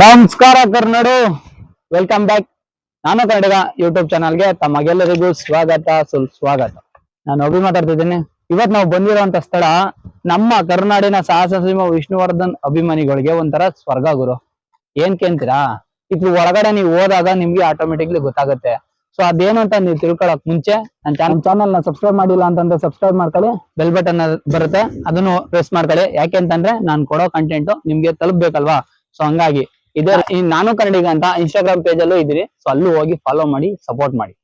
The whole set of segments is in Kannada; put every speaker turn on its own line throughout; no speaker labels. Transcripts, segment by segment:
ನಮಸ್ಕಾರ ಕರ್ನಾಡು. ವೆಲ್ಕಮ್ ಬ್ಯಾಕ್ ನಾನು ಕನ್ನಡಿಗ ಯೂಟ್ಯೂಬ್ ಚಾನಲ್ಗೆ ತಮಗೆಲ್ಲರಿಗೂ ಸ್ವಾಗತ ಸುಲ್ ಸ್ವಾಗತ. ನಾನು ಅಭಿ ಮಾತಾಡ್ತಿದ್ದೀನಿ. ಇವತ್ ನಾವು ಬಂದಿರುವಂತ ಸ್ಥಳ ನಮ್ಮ ಕರ್ನಾಡಿನ ಸಾಹಸ ಸಿಂಹ ವಿಷ್ಣುವರ್ಧನ್ ಅಭಿಮಾನಿಗಳಿಗೆ ಒಂಥರ ಸ್ವರ್ಗ ಗುರು. ಏನ್ ಕೇಂತೀರಾ ಇದು ಒಳಗಡೆ ನೀವು ಹೋದಾಗ ನಿಮ್ಗೆ ಆಟೋಮೆಟಿಕ್ಲಿ ಗೊತ್ತಾಗುತ್ತೆ. ಸೊ ಅದೇನು ಅಂತ ನೀವು ತಿಳ್ಕೊಳಕ್ ಮುಂಚೆ ನನ್ನ ಚಾನಲ್ ಚಾನಲ್ನ ಸಬ್ಸ್ಕ್ರೈಬ್ ಮಾಡಿಲ್ಲ ಅಂತಂದ್ರೆ ಸಬ್ಸ್ಕ್ರೈಬ್ ಮಾಡ್ಕೊಳ್ಳಿ. ಬೆಲ್ ಬಟನ್ ಬರುತ್ತೆ. ಅದನ್ನು ಪ್ರೆಸ್ ಮಾಡ್ಕೊಳ್ಳಿ. ಯಾಕೆ ಅಂತಂದ್ರೆ ನಾನು ಕೊಡೋ ಕಂಟೆಂಟ್ ನಿಮ್ಗೆ ತಲುಪಬೇಕಲ್ವಾ? ಸೊ ಹಂಗಾಗಿ ಇದೇ ಈ ನಾನು ಕನ್ನಡಿಗ ಅಂತ ಇನ್ಸ್ಟಾಗ್ರಾಮ್ ಪೇಜ್ ಅಲ್ಲೂ ಇದ್ದೀರಿ. ಸೊ ಅಲ್ಲೂ ಹೋಗಿ ಫಾಲೋ ಮಾಡಿ ಸಪೋರ್ಟ್ ಮಾಡಿ.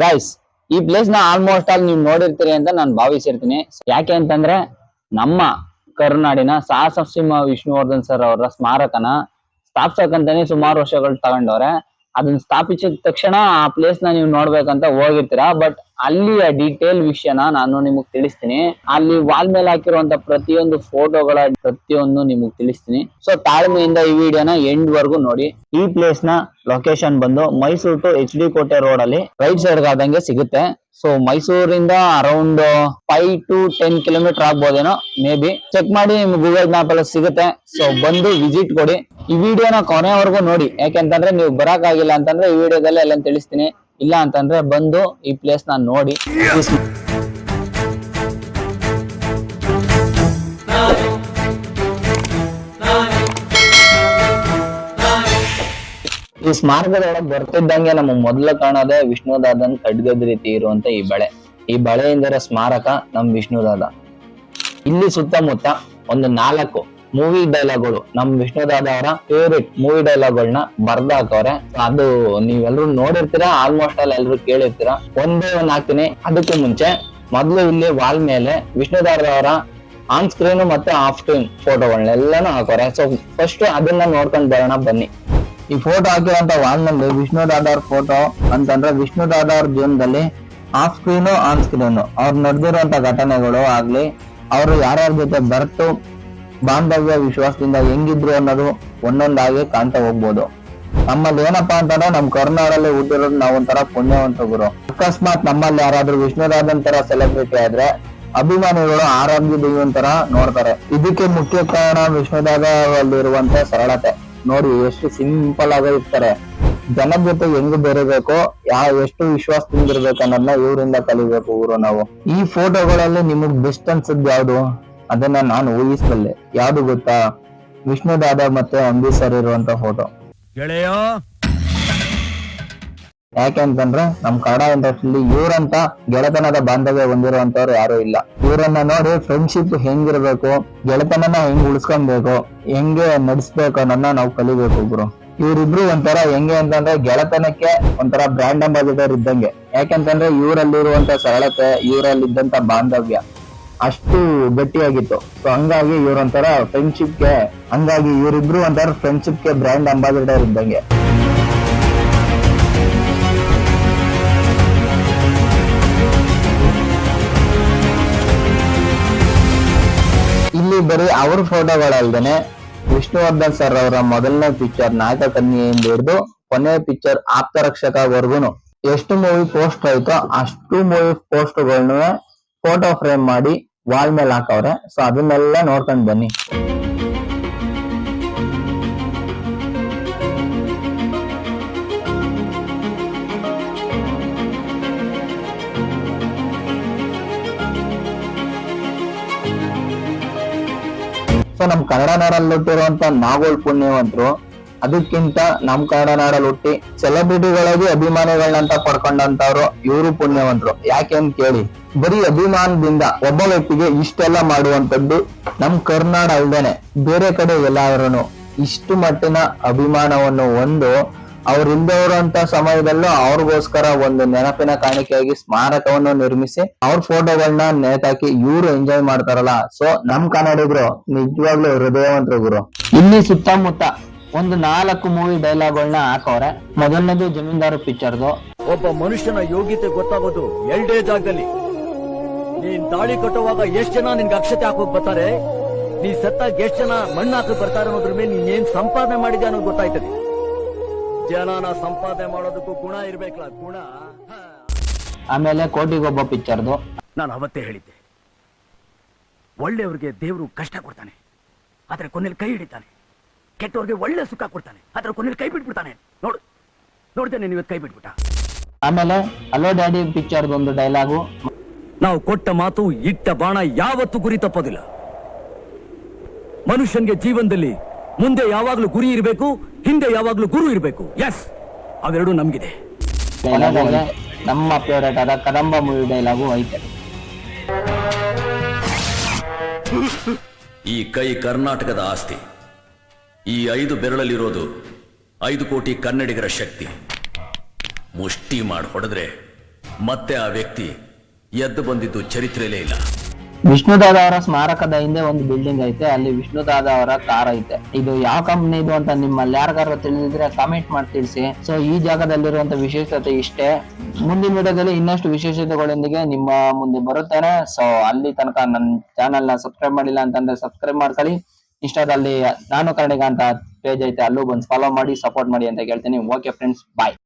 ಗಾಯ್ಸ್ ಈ ಪ್ಲೇಸ್ನ ಆಲ್ಮೋಸ್ಟ್ ಆಲ್ ನೀವು ನೋಡಿರ್ತೀರಿ ಅಂತ ನಾನು ಭಾವಿಸಿರ್ತೀನಿ. ಯಾಕೆ ಅಂತಂದ್ರೆ, ನಮ್ಮ ಕರುನಾಡಿನ ಸಾಹಸ ಸಿಂಹ ವಿಷ್ಣುವರ್ಧನ್ ಸರ್ ಅವರ ಸ್ಮಾರಕನ ಸ್ಥಾಪಿಸಕ್ಕಂತಾನೆ ಸುಮಾರು ವರ್ಷಗಳು ತಗೊಂಡವ್ರೆ. ಅದನ್ನ ಸ್ಥಾಪಿಸಿದ ತಕ್ಷಣ ಆ ಪ್ಲೇಸ್ನ ನೀವು ನೋಡ್ಬೇಕಂತ ಹೋಗಿರ್ತೀರಾ. ಬಟ್ ಅಲ್ಲಿಯ ಡೀಟೇಲ್ ವಿಷಯನ ನಾನು ನಿಮಗ್ ತಿಳಿಸ್ತೀನಿ. ಅಲ್ಲಿ ವಾಲ್ ಮೇಲೆ ಹಾಕಿರುವಂತ ಪ್ರತಿಯೊಂದು ಫೋಟೋಗಳ ಪ್ರತಿಯೊಂದು ನಿಮಗ್ ತಿಳಿಸ್ತೀನಿ. ಸೊ ತಾಳ್ಮೆಯಿಂದ ಈ ವಿಡಿಯೋನ ಎಂಡ್ ವರ್ಗು ನೋಡಿ. ಈ ಪ್ಲೇಸ್ನ ಲೊಕೇಶನ್ ಬಂದು Mysuru to H D Kote road ಅಲ್ಲಿ ರೈಟ್ ಸೈಡ್ ಆದಂಗೆ ಸಿಗುತ್ತೆ. ಸೊ ಮೈಸೂರಿಂದ around five to ten kilometre ಆಗ್ಬೋದೇನೋ may be check ಮಾಡಿ ನಿಮ್ಗೆ ಗೂಗಲ್ ಮ್ಯಾಪ್ ಅಲ್ಲಿ ಸಿಗುತ್ತೆ. ಸೊ ಬಂದು ವಿಸಿಟ್ ಕೊಡಿ. ಈ ವಿಡಿಯೋನ ಕೊನೆವರೆಗೂ ನೋಡಿ. ಯಾಕೆಂತಂದ್ರೆ ನೀವು ಬರಕ್ ಆಗಿಲ್ಲ ಅಂತಂದ್ರೆ ಈ ವಿಡಿಯೋದಲ್ಲಿ ಎಲ್ಲ ತಿಳಿಸ್ತೀನಿ. ಇಲ್ಲ ಅಂತಂದ್ರೆ ಬಂದು ಈ ಪ್ಲೇಸ್ನ ನೋಡಿ. ಈ ಸ್ಮಾರಕದೊಳಗೆ ಬರ್ತಿದ್ದಂಗೆ ನಮಗೆ ಮೊದಲು ಕಾಣೋದೇ ವಿಷ್ಣುದಾದನ್ ಖಡ್ಗದ ರೀತಿ ಇರುವಂತ ಈ ಬಳೆ. ಈ ಬಳೆಯಿಂದರ ಸ್ಮಾರಕ, ನಮ್ ವಿಷ್ಣುದಾದ. ಇಲ್ಲಿ ಸುತ್ತಮುತ್ತ ಒಂದು ನಾಲ್ಕು ಮೂವಿ ಡೈಲಾಗ್ಗಳು ನಮ್ ವಿಷ್ಣುದಾದ ಅವರ ಫೇವ್ರೆಟ್ ಮೂವಿ ಡೈಲಾಗ್ಗಳನ್ನ ಬರ್ದ ಹಾಕವ್ರೆ ಅದು ನೀವೆಲ್ಲರೂ ನೋಡಿರ್ತೀರಾ? ಆಲ್ಮೋಸ್ಟ್ ಅಲ್ಲಿ ಎಲ್ರು ಕೇಳಿರ್ತೀರಾ? ಒಂದೇ ಒಂದ್ ಹಾಕ್ತೀನಿ. ಅದಕ್ಕೂ ಮುಂಚೆ ಮೊದ್ಲು ಇಲ್ಲಿ ವಾಲ್ ಮೇಲೆ ವಿಷ್ಣುದಾದ ಅವರ ಆನ್ ಸ್ಕ್ರೀನ್ ಮತ್ತೆ ಆಫ್ ಸ್ಕ್ರೀನ್ ಫೋಟೋಗಳನ್ನೆಲ್ಲಾನು ಹಾಕೋರೆ. ಸೊ ಫಸ್ಟ್ ಅದನ್ನ ನೋಡ್ಕೊಂಡ್ ಬರೋಣ ಬನ್ನಿ. ಈ ಫೋಟೋ ಹಾಕಿರುವಂತ ವಾಲ್ನಲ್ಲಿ ವಿಷ್ಣು ದಾದಾರ್ ಫೋಟೋ ಅಂತಂದ್ರೆ ವಿಷ್ಣು ದಾದಾರ್ ಜೀವನದಲ್ಲಿ ಆಫ್ ಸ್ಕ್ರೀನು ಆನ್ ಸ್ಕ್ರೀನು ಅವ್ರು ನಡೆದಿರುವಂತ ಘಟನೆಗಳು ಆಗ್ಲಿ, ಅವರು ಯಾರ್ಯಾರ ಜೊತೆ ಬರ್ತು, ಬಾಂಧವ್ಯ, ವಿಶ್ವಾಸದಿಂದ ಹೆಂಗಿದ್ರು ಅನ್ನೋದು ಒಂದೊಂದಾಗಿ ಕಾಣ್ತಾ ಹೋಗ್ಬೋದು. ನಮ್ಮಲ್ಲಿ ಏನಪ್ಪಾ ಅಂತಂದ್ರೆ ನಮ್ ಕರ್ನಾಡಲ್ಲಿ ಹುಟ್ಟಿರೋದು ನಾವು ಒಂಥರ ಪುಣ್ಯವಂತ ಗುರು. ಅಕಸ್ಮಾತ್ ನಮ್ಮಲ್ಲಿ ಯಾರಾದ್ರೂ ವಿಷ್ಣುರಾಧನ್ ತರ ಸೆಲೆಬ್ರಿಟಿ ಆದ್ರೆ ಅಭಿಮಾನಿಗಳು ಆರೋಗ್ಯ ದೈವನ್ ತರ ನೋಡ್ತಾರೆ. ಇದಕ್ಕೆ ಮುಖ್ಯ ಕಾರಣ ವಿಷ್ಣುದಾದ ಅಲ್ಲಿರುವಂತ ಸರಳತೆ. ನೋಡಿ ಎಷ್ಟು ಸಿಂಪಲ್ ಆಗಿ ಇರ್ತಾರೆ. ಜನದ ಜೊತೆ ಹೆಂಗ್ ಬೆರಬೇಕು ಯಾವ ಎಷ್ಟು ವಿಶ್ವಾಸದಿಂದ ಇರ್ಬೇಕು ಅನ್ನೋದನ್ನ ಇವರಿಂದ ಕಲಿಬೇಕು ಊರು ನಾವು. ಈ ಫೋಟೋಗಳಲ್ಲಿ ನಿಮಗ್ ಬೆಸ್ಟ್ ಅನ್ಸದ್ ಯಾವ್ದು? ಅದನ್ನ ನಾನು ಊಹಿಸಬಲ್ಲೆ ಯಾವ್ದು ಗೊತ್ತಾ? ವಿಷ್ಣು ದಾದಾ ಮತ್ತೆ ಅಂಬಿ ಸರ್ ಇರುವಂತ ಫೋಟೋ. ಯಾಕೆಂತಂದ್ರೆ ನಮ್ ಕನ್ನಡ ಇಂಡಸ್ಟ್ರಿಲಿ ಇವ್ರಂತ ಗೆಳೆತನದ ಬಾಂಧವ್ಯ ಹೊಂದಿರುವಂತವ್ರು ಯಾರು ಇಲ್ಲ. ಇವರನ್ನ ನೋಡಿ ಫ್ರೆಂಡ್ಶಿಪ್ ಹೆಂಗಿರ್ಬೇಕು, ಗೆಳೆತನನ ಹೆಂಗ್ ಉಳಿಸ್ಕೊಬೇಕು, ಹೆಂಗೆ ನಡೆಸ್ಬೇಕು ಅನ್ನೋದನ್ನ ನಾವು ಕಲಿಬೇಕು ಒಬ್ರು ಇವರಿಬ್ರು ಒಂಥರ ಹೆಂಗೆ ಅಂತಂದ್ರೆ ಗೆಳೆತನಕ್ಕೆ ಒಂಥರ ಬ್ರ್ಯಾಂಡ್ ಅಂಬಾಸಿಡರ್ ಇದ್ದಂಗೆ. ಯಾಕೆಂತಂದ್ರೆ ಇವರಲ್ಲಿರುವಂತ ಸರಳತೆ ಇವರಲ್ಲಿದ್ದಂತ ಬಾಂಧವ್ಯ ಅಷ್ಟು ಗಟ್ಟಿಯಾಗಿತ್ತು. ಸೊ ಹಂಗಾಗಿ ಇವ್ರೊಂಥರ ಫ್ರೆಂಡ್ಶಿಪ್ಗೆ ಹಂಗಾಗಿ ಇವರಿಬ್ರು ಒಂಥರ ಫ್ರೆಂಡ್ಶಿಪ್ಗೆ ಬ್ರ್ಯಾಂಡ್ ಅಂಬಾಸಿಡರ್ ಇದ್ದಂಗೆ. ಇಲ್ಲಿ ಬರೀ ಅವ್ರ ಫೋಟೋಗಳಲ್ದೇನೆ ವಿಷ್ಣುವರ್ಧನ್ ಸರ್ ಅವರ ಮೊದಲನೇ ಪಿಕ್ಚರ್ ನಾಯಕ ಕನ್ಯೆಯಿಂದ ಹಿಡಿದು ಕೊನೆ ಪಿಕ್ಚರ್ ಆಪ್ತರಕ್ಷಕವರೆಗೂ ಎಷ್ಟು ಮೂವಿ ಪೋಸ್ಟ್ ಆಯ್ತೋ ಅಷ್ಟು ಮೂವಿ ಪೋಸ್ಟ್ಗಳನ್ನು ಫೋಟೋ ಫ್ರೇಮ್ ಮಾಡಿ ವಾಲ್ ಮೇಲೆ ಹಾಕವ್ರೆ. ಸೊ ಅದನ್ನೆಲ್ಲ ನೋಡ್ಕೊಂಡ್ ಬನ್ನಿ. ಸೊ ನಮ್ ಕನ್ನಡ ನಾಡಲ್ಲಿ ಹುಟ್ಟಿರುವಂತ ನಾಗೋಳ್ ಪುಣ್ಯವಂತರು, ಅದಕ್ಕಿಂತ ನಮ್ ಕನ್ನಡ ನಾಡಲ್ಲಿ ಹುಟ್ಟಿ ಸೆಲೆಬ್ರಿಟಿಗಳಾಗಿ ಅಭಿಮಾನಿಗಳನ್ನಂತ ಪಡ್ಕೊಂಡಂತವ್ರು ಇವರು ಪುಣ್ಯವಂತರು. ಯಾಕೆ ಅಂತ ಕೇಳಿ, ಬರೀ ಅಭಿಮಾನದಿಂದ ಒಬ್ಬ ವ್ಯಕ್ತಿಗೆ ಇಷ್ಟೆಲ್ಲ ಮಾಡುವಂತದ್ದು ನಮ್ ಕರ್ನಾಡ ಅಲ್ದೇನೆ. ಬೇರೆ ಕಡೆ ಎಲ್ಲಾದ್ರೂ ಇಷ್ಟು ಮಟ್ಟಿನ ಅಭಿಮಾನವನ್ನು ಒಂದು ಅವ್ರ ಇಲ್ದವ್ರಂತ ಸಮಯದಲ್ಲೂ ಅವ್ರಿಗೋಸ್ಕರ ಒಂದು ನೆನಪಿನ ಕಾಣಿಕೆಯಾಗಿ ಸ್ಮಾರಕವನ್ನು ನಿರ್ಮಿಸಿ ಅವ್ರ ಫೋಟೋಗಳನ್ನ ನೇತಾಕಿ ಇವ್ರು ಎಂಜಾಯ್ ಮಾಡ್ತಾರಲ್ಲ. ಸೊ ನಮ್ ಕನ್ನಡಿಗರು ನಿಜವಾಗ್ಲೂ ಹೃದಯವಂತರು ಗುರು. ಇಲ್ಲಿ ಸುತ್ತಮುತ್ತ ಒಂದು ನಾಲ್ಕು ಮೂವಿ ಡೈಲಾಗ್ಗಳನ್ನ ಹಾಕವ್ರೆ. ಮೊದಲನೇದು ಜಮೀನ್ದಾರು ಪಿಕ್ಚರ್ದು.
ಒಬ್ಬ ಮನುಷ್ಯನ ಯೋಗ್ಯತೆ ಗೊತ್ತಾಗೋದು ಎರಡೇ ಜಾಗದಲ್ಲಿ. ನೀನ್ ದಾಳಿ ಕಟ್ಟುವಾಗ ಎಷ್ಟ್ ಜನ ನಿನ್ಗೆ ಅಕ್ಷತೆ ಹಾಕೋಕ್ ಬರ್ತಾರೆ? ನೀ ಸತ್ತಾಗ ಎಷ್ಟ್ ಜನ ಮಣ್ಣು ಹಾಕಕ್ ಬರ್ತಾರೆ ಅನ್ನೋದ್ರ ಮೇಲೆ ನೀನ್ ಏನ್ ಸಂಪಾದನೆ ಮಾಡಿದ್ಯಾ ಅನ್ನೋದು ಗೊತ್ತಾಯ್ತದೆ. ಜನನ ಸಂಪಾದನೆ ಮಾಡೋದಕ್ಕೂ ಗುಣ ಇರ್ಬೇಕಲ್ಲ ಗುಣ.
ಆಮೇಲೆ ಕೋಟಿಗೊಬ್ಬ ಪಿಕ್ಚರ್ದು.
ನಾನು ಅವತ್ತೇ ಹೇಳಿದ್ದೆ. ಒಳ್ಳೆಯವ್ರಿಗೆ ದೇವರು ಕಷ್ಟ ಕೊಡ್ತಾನೆ ಆದ್ರೆ ಕೊನೆಯಲ್ಲಿ ಕೈ ಹಿಡಿತಾನೆ. ಕೆಟ್ಟವ್ರಿಗೆ ಒಳ್ಳೆ ಸುಖ ಕೊಡ್ತಾನೆ ಆದ್ರೆ ಕೊನೆಯಲ್ಲಿ ಕೈ ಬಿಟ್ಬಿಡ್ತಾನೆ. ನೋಡು ನೋಡ್ತೇನೆ ನೀವು ಇವತ್ತು ಕೈ ಬಿಟ್ಬಿಟ್ಟ?
ಆಮೇಲೆ ಅಲೋ ಡ್ಯಾಡಿ ಪಿಕ್ಚರ್ದು ಒಂದು ಡೈಲಾಗು
ನಾವು ಕೊಟ್ಟ ಮಾತು ಇಟ್ಟ ಬಾಣ ಯಾವತ್ತೂ ಗುರಿ ತಪ್ಪೋದಿಲ್ಲ. ಮನುಷ್ಯನ್ಗೆ ಜೀವನದಲ್ಲಿ ಮುಂದೆ ಯಾವಾಗಲೂ ಗುರಿ ಇರಬೇಕು ಹಿಂದೆ ಯಾವಾಗ್ಲೂ ಗುರು ಇರಬೇಕು. ಎಸ್ ಅವೆರಡು ನಮ್ಗಿದೆ.
ನಮ್ಮ ಫೇವರೇಟ್ ಆದ ಕದಂಬ ಮೂವಿ ಡೈಲಾಗು ಐತೆ.
ಈ ಕೈ ಕರ್ನಾಟಕದ ಆಸ್ತಿ. ಈ ಐದು ಬೆರಳಲ್ಲಿರೋದು ಐದು ಕೋಟಿ ಕನ್ನಡಿಗರ ಶಕ್ತಿ. ಮುಷ್ಟಿ ಮಾಡಿ ಹೊಡೆದ್ರೆ ಮತ್ತೆ ಆ ವ್ಯಕ್ತಿ ಎದ್ದು ಬಂದಿದ್ದು ಚರಿತ್ರೆಯಲ್ಲೇ ಇಲ್ಲ.
ವಿಷ್ಣುದಾದ ಅವರ ಸ್ಮಾರಕದ ಹಿಂದೆ ಒಂದು ಬಿಲ್ಡಿಂಗ್ ಐತೆ, ಅಲ್ಲಿ ವಿಷ್ಣುದಾದ ಅವರ ಕಾರ್ ಐತೆ. ಇದು ಯಾವ ಕಂಪ್ನಿ ಇದು ಅಂತ ನಿಮ್ಮಲ್ಲಿ ಯಾರಿಗಾರು ತಿಳಿದಿದ್ರೆ ಕಮೆಂಟ್ ಮಾಡಿ ತಿಳಿಸಿ. ಸೊ ಈ ಜಾಗದಲ್ಲಿರುವಂತ ವಿಶೇಷತೆ ಇಷ್ಟೇ. ಮುಂದಿನ ವಿಡಿಯೋದಲ್ಲಿ ಇನ್ನಷ್ಟು ವಿಶೇಷತೆಗಳೊಂದಿಗೆ ನಿಮ್ಮ ಮುಂದೆ ಬರುತ್ತೇನೆ. ಸೊ ಅಲ್ಲಿ ತನಕ ನನ್ನ ಚಾನೆಲ್ನ ಸಬ್ಸ್ಕ್ರೈಬ್ ಮಾಡಿಲ್ಲ ಅಂತಂದ್ರೆ ಸಬ್ಸ್ಕ್ರೈಬ್ ಮಾಡ್ಕೊಳ್ಳಿ. ಇನ್ಸ್ಟಾದಲ್ಲಿ ನಾನು ಕನ್ನಡಿಗ ಪೇಜ್ ಐತೆ, ಅಲ್ಲೂ ಬಂದು ಫಾಲೋ ಮಾಡಿ ಸಪೋರ್ಟ್ ಮಾಡಿ ಅಂತ ಹೇಳ್ತೀನಿ. Okay friends bye